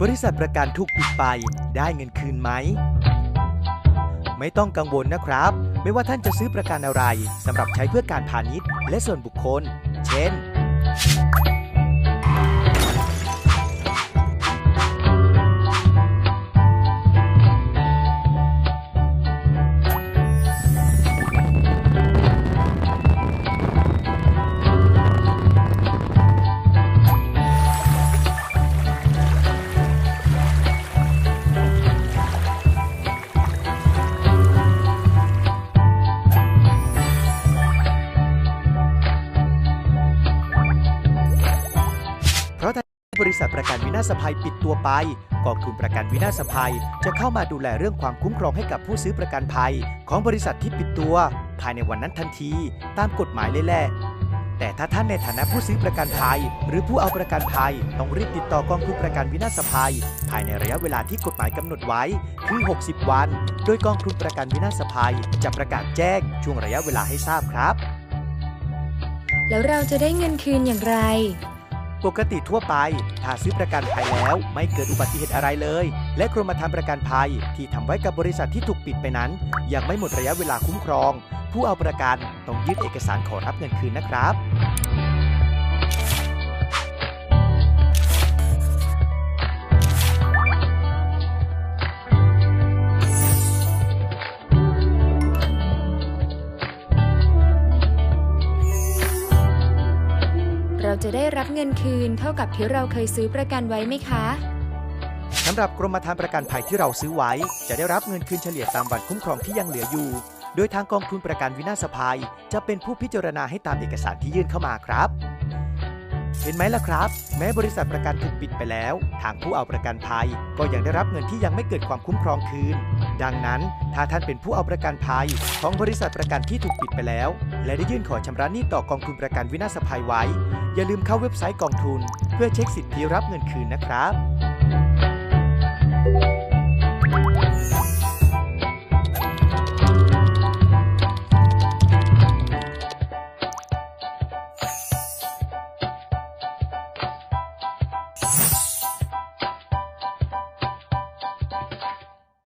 บริษัทประกันทุกปิดไปได้เงินคืนไหม ไม่ต้องกังวลนะครับ ไม่ว่าท่านจะซื้อประกันอะไรสำหรับใช้เพื่อการพาณิชย์ และส่วนบุคคล เช่น บริษัทประกันวินาศภัยปิดตัวไป กองทุนประกันวินาศภัย จะเข้ามาดูแลเรื่องความคุ้มครองให้กับผู้ซื้อประกันภัย ของบริษัทที่ปิดตัว ภายในวันนั้นทันที ตามกฎหมายเลยแหละแต่ถ้าท่านในฐานะผู้ซื้อประกันภัย หรือผู้เอาประกันภัย ต้องรีบติดต่อกองทุนประกันวินาศภัย ภายในระยะเวลาที่กฎหมายกำหนดไว้คือ 60 วัน โดยกองทุนประกันวินาศภัย จะประกาศแจ้งช่วงระยะเวลาให้ทราบครับ แล้วเราจะได้เงินคืนอย่างไร ปกติทั่วไป ถ้าซื้อประกันภัยแล้ว ไม่เกิดอุบัติเหตุอะไรเลย และกรมธรรม์ประกันภัย ที่ทำไว้กับบริษัทที่ถูกปิดไปนั้น ยังไม่หมดระยะเวลาคุ้มครอง ผู้เอาประกันต้องยื่นเอกสารขอรับเงินคืนนะครับ เราจะได้รับเงินคืนเท่ากับที่เราเคยซื้อประกันไว้ไหมคะ สำหรับกรมธรรม์ประกันภัยที่เราซื้อไว้ จะได้รับเงินคืนเฉลี่ยตามวันคุ้มครองที่ยังเหลืออยู่ โดยทางกองทุนประกันวินาศภัย จะเป็นผู้พิจารณาให้ตามเอกสารที่ยื่นเข้ามาครับ เห็นไหมล่ะครับ แม้บริษัทประกันถูกปิดไปแล้ว ทางผู้เอาประกันภัยก็ยังได้รับเงินที่ยังไม่เกิดความคุ้มครองคืน ดังนั้นถ้าท่านเป็นผู้เอาประกันภัย ของบริษัทประกันที่ถูกปิดไปแล้ว และได้ยื่นขอชำระหนี้ต่อกองทุนประกันวินาศภัยไว้ อย่าลืมเข้าเว็บไซต์กองทุน เพื่อเช็คสิทธิรับเงินคืนนะครับ